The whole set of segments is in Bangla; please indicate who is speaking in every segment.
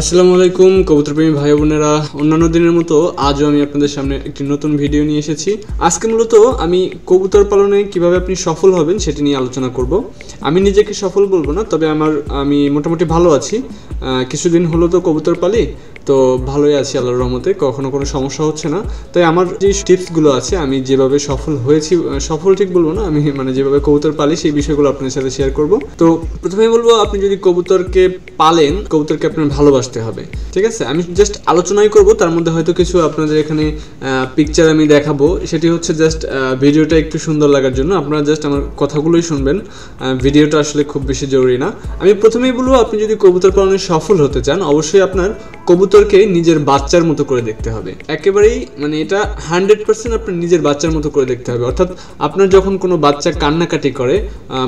Speaker 1: আসসালামু আলাইকুম কবুতর প্রেমী ভাই বোনেরা। অন্যান্য দিনের মতো আজও আমি আপনাদের সামনে একটি নতুন ভিডিও নিয়ে এসেছি। আজকে মূলত আমি কবুতর পালনে কীভাবে আপনি সফল হবেন সেটি নিয়ে আলোচনা করব। আমি নিজেকে সফল বলব না, তবে আমার, আমি মোটামুটি ভালো আছি। কিছুদিন হলো তো কবুতর পালি, তো ভালোই আছি আল্লাহর রহমতে, কখনো কোনো সমস্যা হচ্ছে না। তাই আমার যে টিপসগুলো আছে, আমি যেভাবে সফল হয়েছি সফল ঠিক বলব না, আমি মানে যেভাবে কবুতর পালি, সেই বিষয়গুলো আপনার সাথে শেয়ার করব। তো প্রথমে বলব, আপনি যদি কবুতরকে পালেন, কবুতরকে আপনার ভালোবাসতে হবে। ঠিক আছে? আমি জাস্ট আলোচনাই করব, তার মধ্যে হয়তো কিছু আপনাদের এখানে পিকচার আমি দেখাবো। সেটি হচ্ছে জাস্ট ভিডিওটা একটু সুন্দর লাগার জন্য। আপনারা জাস্ট আমার কথাগুলোই শুনবেন। ভিডিওটা আসলে খুব বেশি জরুরি না। আমি প্রথমেই বলব, আপনি যদি কবুতর পালনে সফল হতে চান, অবশ্যই আপনার কবুতরকে নিজের বাচ্চার মতো করে দেখতে হবে। একেবারেই মানে এটা হান্ড্রেড পার্সেন্ট আপনার নিজের বাচ্চার মতো করে দেখতে হবে। অর্থাৎ আপনার যখন কোনো বাচ্চা কান্নাকাটি করে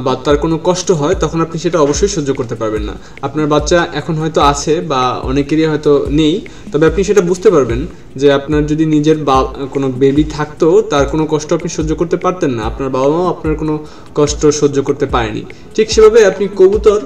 Speaker 1: বা তার কোনো কষ্ট হয়, তখন আপনি সেটা অবশ্যই সহ্য করতে পারবেন না। আপনার বাচ্চা এখন হয়তো আছে বা অনেকেরই হয়তো নেই, তবে আপনি সেটা বুঝতে পারবেন যে আপনার যদি নিজের বা, কোনো বেবি থাকতো, তার কোনো কষ্ট আপনি সহ্য করতে পারতেন না। আপনার বাবা মাও আপনার কোনো কষ্ট সহ্য করতে পারেনি। ঠিক সেভাবে আপনি কবুতর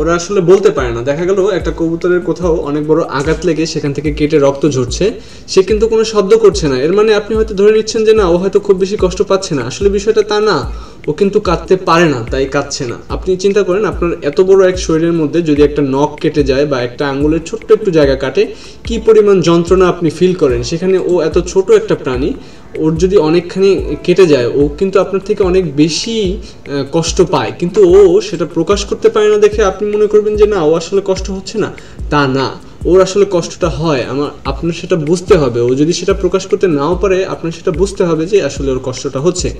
Speaker 1: ওরা আসলে বলতে পারে না। দেখা গেল একটা কবুতরের কোথাও অনেক বড় আঘাত লেগে সেখান থেকে কেটে রক্ত ঝরছে। সে কিন্তু কোনো শব্দ করছে না। এর মানে আপনি হয়তো ধরে নিচ্ছেন যে না, ও হয়তো খুব বেশি কষ্ট পাচ্ছে না। আসলে বিষয়টা তা না। ও কিন্তু কাঁদতে পারে না, তাই কাঁদছে না। আপনি চিন্তা করেন, আপনার এত বড় এক শরীরের মধ্যে যদি একটা নখ কেটে যায় বা একটা আঙুলের ছোট্ট একটু জায়গা কাটে, কি পরিমাণ যন্ত্রণা আপনি ফিল করেন? সেখানে ও এত ছোট একটা প্রাণী ওর যদি অনেকখানি কেটে যায়, ও কিন্তু আপনার থেকে অনেক বেশি কষ্ট পায়। কিন্তু ও সেটা প্রকাশ করতে পারে না দেখে আপনি মনে করবেন যে, না, ও আসলে কষ্ট হচ্ছে না। তা না। ওর আসলে কষ্টটা হয়। আমার, আপনার সেটা বুঝতে হবে। ও যদি সেটা প্রকাশ করতে নাও পারে, আপনার সেটা বুঝতে হবে যে, আসলে ওর কষ্টটা হচ্ছে।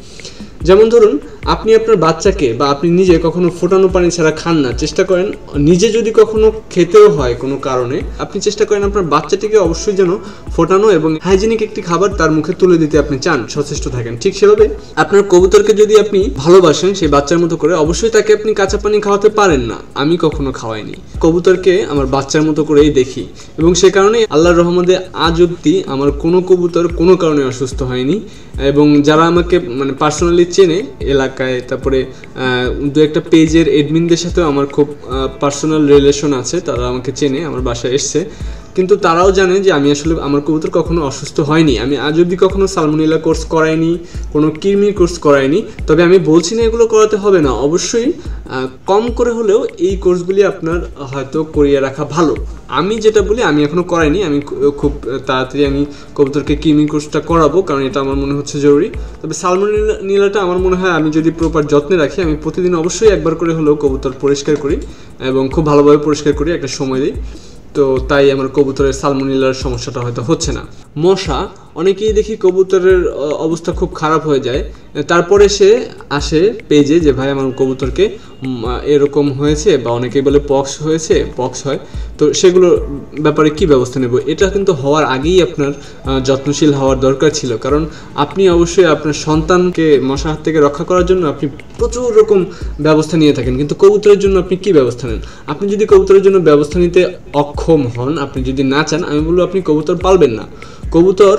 Speaker 1: যেমন ধরুন, আপনি আপনার বাচ্চাকে বা আপনি নিজে কখনো ফোটানো পানি ছাড়া খান না, চেষ্টা করেন, নিজে যদি কখনো খেতেও হয় কোনো কারণে, আপনি চেষ্টা করেন আপনার বাচ্চাটিকে অবশ্যই যেন ফোটানো এবং হাইজেনিক একটি খাবার তার মুখে তুলে দিতে আপনি চান, সচেষ্ট থাকেন। ঠিক সেভাবে আপনার কবুতরকে যদি আপনি ভালোবাসেন, সেই বাচ্চার মতো করে অবশ্যই তাকে আপনি কাঁচা পানি খাওয়াতে পারেন না। আমি কখনো খাওয়াইনি। কবুতরকে আমার বাচ্চার মতো করেই দেখি এবং সে কারণে আল্লাহর রহমতে আজ অব্দি আমার কোনো কবুতর কোনো কারণে অসুস্থ হয়নি এবং যারা আমাকে মানে পার্সোনালি চেনে এলাকায়, তারপরে দু একটা পেজের এডমিনদের সাথেও আমার খুব পার্সোনাল রিলেশন আছে, তারা আমাকে চেনে, আমার বাসায় এসছে। কিন্তু তারাও জানে যে আমি আসলে আমার কবুতর কখনো অসুস্থ হয়নি। আমি আজ অব্দি কখনো সালমোনিলা কোর্স করাইনি, কোনো কিরমির কোর্স করাইনি। তবে আমি বলছি না এগুলো করাতে হবে না। অবশ্যই কম করে হলেও এই কোর্সগুলি আপনার হয়তো করিয়ে রাখা ভালো। আমি যেটা বলি, আমি এখনও করাইনি। আমি খুব তাড়াতাড়ি আমি কবুতরকে কিমি কোর্সটা করাবো, কারণ এটা আমার মনে হচ্ছে জরুরি। তবে সালমোনিলা নীলাটা আমার মনে হয় আমি যদি প্রপার যত্নে রাখি, আমি প্রতিদিন অবশ্যই একবার করে হলেও কবুতর পরিষ্কার করি এবং খুব ভালোভাবে পরিষ্কার করি, একটা সময় দিই। তো তাই আমার কবুতরের সালমোনিলার সমস্যাটা হয়তো হচ্ছে না। মশা, অনেকেই দেখি কবুতরের অবস্থা খুব খারাপ হয়ে যায়। তারপরে সে আসে পেজে যে, ভাই, আমার কবুতরকে এরকম হয়েছে বা অনেকেই বলে পক্স হয়েছে, পক্স হয়। তো সেগুলোর ব্যাপারে কি ব্যবস্থা নেব? এটা কিন্তু হওয়ার আগেই আপনার যত্নশীল হওয়ার দরকার ছিল। কারণ আপনি অবশ্যই আপনার সন্তানকে মশা হাত থেকে রক্ষা করার জন্য আপনি প্রচুর রকম ব্যবস্থা নিয়ে থাকেন। কিন্তু কবুতরের জন্য আপনি কি ব্যবস্থা নেন? আপনি যদি কবুতরের জন্য ব্যবস্থা নিতে অক্ষম হন, আপনি যদি না চান, আমি বলব আপনি কবুতর পালবেন না। কবুতর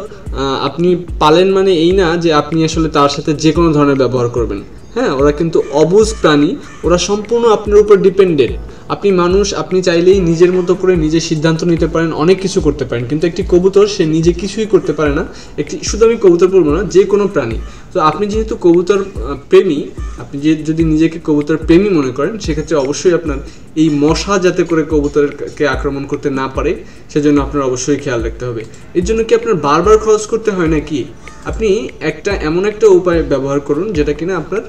Speaker 1: আপনি পালেন মানে এই না যে আপনি আসলে তার সাথে যে কোনো ধরনের ব্যবহার করবেন। হ্যাঁ ওরা কিন্তু অবুজ প্রাণী, ওরা সম্পূর্ণ আপনার উপর ডিপেন্ডেন্ট আপনি মানুষ, আপনি চাইলেই নিজের মতো করে নিজে সিদ্ধান্ত নিতে পারেন, অনেক কিছু করতে পারেন। কিন্তু একটি কবুতর, সে নিজে কিছুই করতে পারে না। একটি, শুধু আমি কবুতর বলব না, যে কোনো প্রাণী। তো আপনি যেহেতু কবুতর প্রেমী, আপনি যে, যদি নিজেকে কবুতর প্রেমী মনে করেন, সেক্ষেত্রে অবশ্যই আপনার এই মশা যাতে করে কবুতরকে আক্রমণ করতে না পারে, সেজন্য আপনার অবশ্যই খেয়াল রাখতে হবে। এর জন্য কি আপনার বারবার খরচ করতে হয় নাকি? আপনি একটা, এমন একটা উপায় ব্যবহার করুন, যেটা কিনা আপনার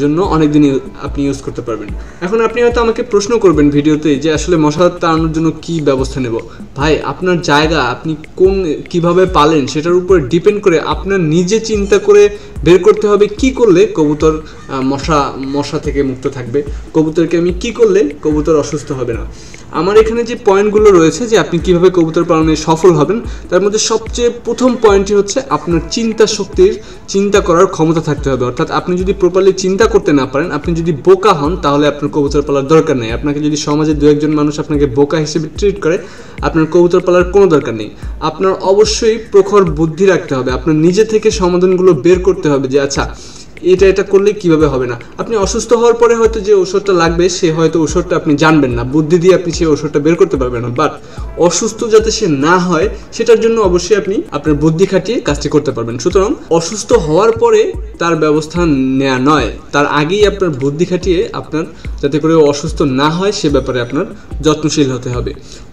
Speaker 1: জন্য অনেক দিন আপনি ইউজ করতে পারবেন। এখন আপনি হয়তো আমাকে প্রশ্ন করবেন ভিডিওতে যে আসলে মশা তাড়ানোর জন্য কি ব্যবস্থা নেব? ভাই, আপনার জায়গা, আপনি কোন, কীভাবে পালেন সেটার উপর ডিপেন্ড করে আপনার নিজে চিন্তা করে বের করতে হবে কি করলে কবুতর মশা মশা থেকে মুক্ত থাকবে। কবুতরকে আমি কি করলে কবুতর অসুস্থ হবে না? আমার এখানে যে পয়েন্টগুলো রয়েছে যে আপনি কীভাবে কবুতর পালনে সফল হবেন, তার মধ্যে সবচেয়ে প্রথম পয়েন্টটি হচ্ছে আপনার চিন্তা শক্তির চিন্তা করার ক্ষমতা থাকতে হবে। অর্থাৎ আপনি যদি প্রপারলি চিন্তা করতে না পারেন, আপনি যদি বোকা হন, তাহলে আপনার কবুতর পালার দরকার নেই। আপনাকে যদি সমাজে দু একজন মানুষ আপনাকে বোকা হিসেবে ট্রিট করে, আপনার কবুতর পালার কোনো দরকার নেই। আপনার অবশ্যই প্রখর বুদ্ধি রাখতে হবে। আপনার নিজে থেকে সমাধানগুলো বের করতে হবে যে আচ্ছা এটা এটা করলে কীভাবে হবে না? আপনি অসুস্থ হওয়ার পরে হয়তো যে ওষুধটা লাগবে, সে হয়তো ওষুধটা আপনি জানবেন না। বুদ্ধি দিয়ে আপনি সেই ওষুধটা বের করতে পারবেন না। বাট অসুস্থ যাতে সে না হয়, সেটার জন্য অবশ্যই আপনি আপনার বুদ্ধি খাটিয়ে কাজটি করতে পারবেন। সুতরাং অসুস্থ হওয়ার পরে তার ব্যবস্থা নেওয়া নয়। তার আগেই আপনার বুদ্ধি খাটিয়ে আপনার যাতে করে অসুস্থ না হয়, সে ব্যাপারে আপনার যত্নশীল হতে হবে।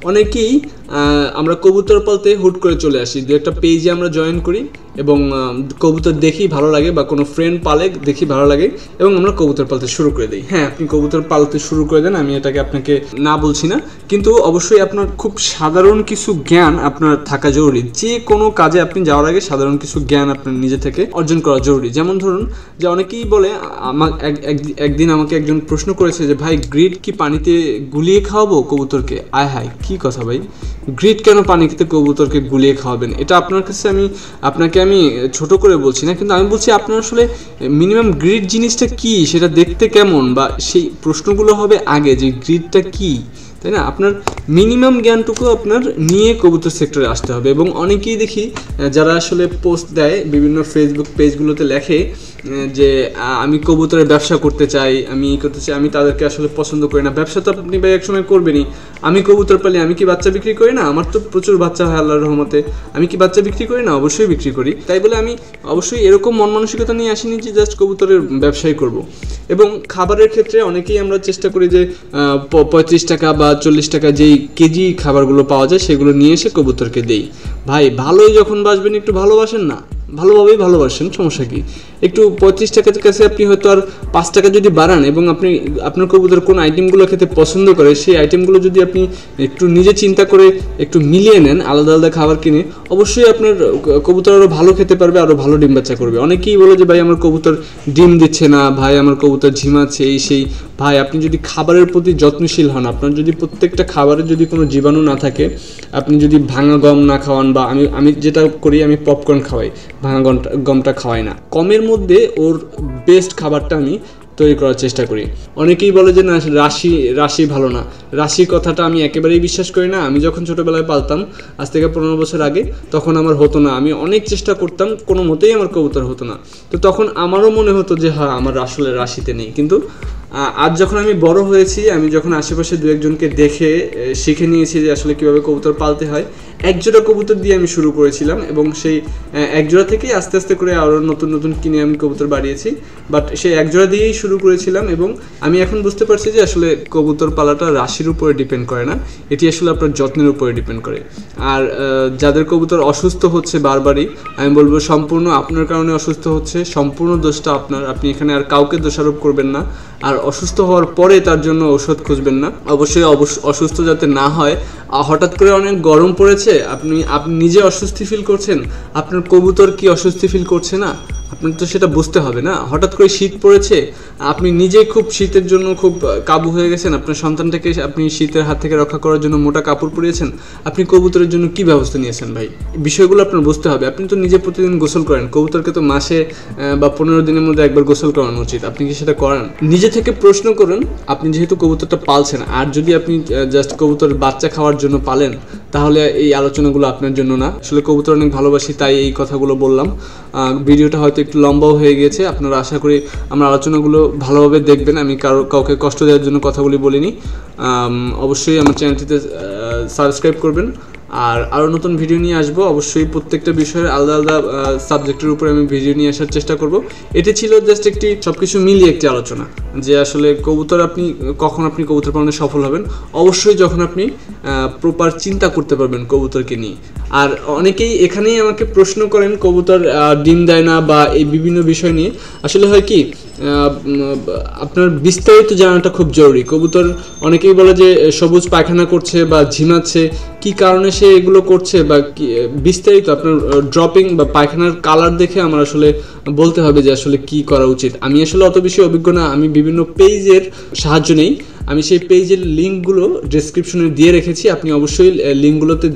Speaker 1: অনেকেই আমরা কবুতর পালতে হুট করে চলে আসি। দু একটা পেজে আমরা জয়েন করি। এবং কবুতর দেখি ভালো লাগে বা কোনো ফ্রেন্ড পালে দেখি ভালো লাগে এবং আমরা কবুতর পালতে শুরু করে দিই। হ্যাঁ আপনি কবুতর পালতে শুরু করে দেন, আমি এটাকে আপনাকে না বলছি না। কিন্তু অবশ্যই আপনার খুব সাধারণ কিছু জ্ঞান আপনার থাকা জরুরি। যে কোনো কাজে আপনি যাওয়ার আগে সাধারণ কিছু জ্ঞান আপনার নিজে থেকে অর্জন করা জরুরি। যেমন ধরুন যে অনেকেই বলে আমার একদিন আমাকে একজন প্রশ্ন করেছে যে, ভাই গ্রিড কি পানিতে গুলিয়ে খাওয়াবো কবুতরকে? আয় হায়, কি কথা ভাই? গ্রিড কেন পানিতে কবুতরকে গুলিয়ে খাওয়াবেন? এটা আপনার কাছে আমি, আপনাকে আমি ছোট করে বলছি না, কিন্তু আমি বলছি আপনার আসলে মিনিমাম গ্রিড জিনিসটা কি? সেটা দেখতে কেমন? বা সেই প্রশ্নগুলো হবে আগে যে গ্রিডটা কি? তাই না? আপনার মিনিমাম জ্ঞানটুকু আপনার নিয়ে কবুতর সেক্টরে আসতে হবে। এবং অনেকেই দেখি যারা আসলে পোস্ট দেয় বিভিন্ন ফেসবুক পেজগুলোতে লেখে যে আমি কবুতরের ব্যবসা করতে চাই, আমি করতে চাই, আমি তাদেরকে আসলে পছন্দ করি না। ব্যবসা তো আপনি ভাই একসময় করবেনই। আমি কবুতর পালি, আমি কি বাচ্চা বিক্রি করি না? আমার তো প্রচুর বাচ্চা হয় আল্লাহর রহমতে। আমি কি বাচ্চা বিক্রি করি না? অবশ্যই বিক্রি করি। তাই বলে আমি অবশ্যই এরকম মন মানসিকতা নিয়ে আসিনি যে জাস্ট কবুতরের ব্যবসাই করব। এবং খাবারের ক্ষেত্রে অনেকেই আমরা চেষ্টা করি যে পঁয়ত্রিশ টাকা বা চল্লিশ টাকা যেই কেজি খাবারগুলো পাওয়া যায়, সেগুলো নিয়ে এসে কবুতরকে দেই। ভাই, ভালোই যখন বাসবেন, একটু ভালোবাসেন না। ভালোভাবেই ভালোবাসেন, সমস্যা কি? একটু পঁয়ত্রিশ টাকার কাছে আপনি হয়তো আর পাঁচ টাকা যদি বাড়ান এবং আপনি, আপনার কবুতর কোন আইটেমগুলো খেতে পছন্দ করে, সেই আইটেমগুলো যদি আপনি একটু নিজে চিন্তা করে একটু মিলিয়ে নেন, আলাদা আলাদা খাবার কিনে, অবশ্যই আপনার কবুতর আরও ভালো খেতে পারবে আরও ভালো ডিম বাচ্চা করবে। অনেকেই বলে যে, ভাই, আমার কবুতর ডিম দিচ্ছে না, ভাই, আমার কবুতর ঝিমাচ্ছে, এই সেই। ভাই, আপনি যদি খাবারের প্রতি যত্নশীল হন, আপনার যদি প্রত্যেকটা খাবারের যদি কোনো জীবাণু না থাকে, আপনি যদি ভাঙা গম না খাওয়ান বা আমি আমি যেটা করি, আমি পপকর্ন খাওয়াই। ভাঙা গমটা গমটা খাওয়াই না। কমের মধ্যে ওর বেস্ট খাবারটা আমি তৈরি করার চেষ্টা করি। অনেকেই বলে যে, না, রাশি রাশি ভালো না। রাশি কথাটা আমি একেবারেই বিশ্বাস করি না। আমি যখন ছোটোবেলায় পালতাম, আজ থেকে পনেরো বছর আগে, তখন আমার হতো না। আমি অনেক চেষ্টা করতাম, কোনো মতেই আমার কবুতর হতো না। তো তখন আমারও মনে হতো যে হ্যাঁ আমার আসলে রাশিতে নেই। কিন্তু আজ যখন আমি বড় হয়েছি, আমি যখন আশেপাশে দু একজনকে দেখে শিখে নিয়েছি যে, আসলে কীভাবে কবুতর পালতে হয় একজোড়া কবুতর দিয়ে আমি শুরু করেছিলাম এবং সেই একজোড়া থেকেই আস্তে আস্তে করে আরও নতুন নতুন কিনে আমি কবুতর বাড়িয়েছি। বাট সেই একজোড়া দিয়েই শুরু করেছিলাম এবং আমি এখন বুঝতে পারছি যে আসলে কবুতর পালাটা রাশির উপরে ডিপেন্ড করে না। এটি আসলে আপনার যত্নের উপরে ডিপেন্ড করে। আর যাদের কবুতর অসুস্থ হচ্ছে বারবারই, আমি বলব সম্পূর্ণ আপনার কারণে অসুস্থ হচ্ছে, সম্পূর্ণ দোষটা আপনার। আপনি এখানে আর কাউকে দোষারোপ করবেন না। আর অসুস্থ হওয়ার পরে তার জন্য ওষুধ খুঁজবেন না। অবশ্যই অবশ্য- অসুস্থ যাতে না হয়। হঠাৎ করে অনেক গরম পড়েছে, আপনি আপনি নিজে অস্বস্তি ফিল করছেন? আপনার কবুতর কি অস্বস্তি ফিল করছে না? আপনার তো সেটা বুঝতে হবে না। হঠাৎ করে শীত পড়েছে, আপনি নিজে খুব শীতের জন্য খুব কাবু হয়ে গেছেন। আপনার সন্তানটাকে আপনি শীতের হাত থেকে রক্ষা করার জন্য মোটা কাপড় পরিয়েছেন। আপনি কবুতরের জন্য কি ব্যবস্থা নিয়েছেন ভাই? বিষয়গুলো আপনার বুঝতে হবে। আপনি তো নিজে প্রতিদিন গোসল করেন। কবুতরকে তো মাসে বা পনেরো দিনের মধ্যে একবার গোসল করানো উচিত। আপনি কি সেটা করান? নিজে থেকে প্রশ্ন করুন, আপনি যেহেতু কবুতরটা পালছেন, আর যদি আপনি জাস্ট কবুতরের বাচ্চা খাওয়ার জন্য পালেন তাহলে এই আলোচনাগুলো আপনার জন্য না। আসলে কবুতর অনেক ভালোবাসি, তাই এই কথাগুলো বললাম। ভিডিওটা হয়তো একটু লম্বাও হয়ে গিয়েছে। আপনারা আশা করি আমার আলোচনাগুলো ভালোভাবে দেখবেন। আমি কারও, কাউকে কষ্ট দেওয়ার জন্য কথাগুলি বলিনি। অবশ্যই আমার চ্যানেলটিতে সাবস্ক্রাইব করবেন। আর আরও নতুন ভিডিও নিয়ে আসব। অবশ্যই প্রত্যেকটা বিষয়ের আলাদা আলাদা সাবজেক্টের উপরে আমি ভিডিও নিয়ে আসার চেষ্টা করব। এটি ছিল জাস্ট একটি সব কিছু মিলিয়ে একটি আলোচনা, যে আসলে কবুতর আপনি, কখন আপনি কবুতর পালনে সফল হবেন। অবশ্যই যখন আপনি প্রপার চিন্তা করতে পারবেন কবুতরকে নিয়ে। আর অনেকেই এখানেই আমাকে প্রশ্ন করেন, কবুতর ডিম দেয় না বা এই বিভিন্ন বিষয় নিয়ে। আসলে হয় কি আপনার বিস্তারিত জানাটা খুব জরুরি। কবুতর অনেকেই বলে যে সবুজ পায়খানা করছে বা ঝিমাচ্ছে। কি কারণে সে এগুলো করছে বা বিস্তারিত আপনার ড্রপিং বা পায়খানার কালার দেখে আমার আসলে বলতে হবে যে, আসলে কি করা উচিত। আমি আসলে অত বেশি অভিজ্ঞ না, আমি বিভিন্ন পেজের সাহায্য নেই। আমি সেই পেজের লিঙ্কগুলো ডিসক্রিপশনে দিয়ে রেখেছি, আপনি অবশ্যই লিঙ্কগুলোতে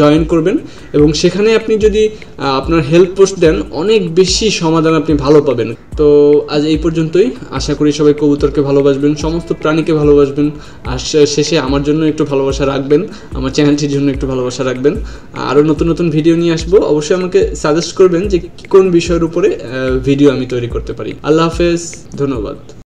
Speaker 1: জয়েন করবেন এবং সেখানে আপনি যদি আপনার হেল্প পোস্ট দেন, অনেক বেশি সমাধান আপনি ভালো পাবেন। তো আজ এই পর্যন্তই। আশা করি সবাই কবুতরকে ভালোবাসবেন, সমস্ত প্রাণীকে ভালোবাসবেন, আর শেষে আমার জন্য একটু ভালোবাসা রাখবেন, আমার চ্যানেলটির জন্য একটু ভালোবাসা রাখবেন। আরও নতুন নতুন ভিডিও নিয়ে আসব। অবশ্যই আমাকে সাজেস্ট করবেন যে কোন বিষয়ের উপরে ভিডিও আমি তৈরি করতে পারি। আল্লাহ হাফেজ, ধন্যবাদ।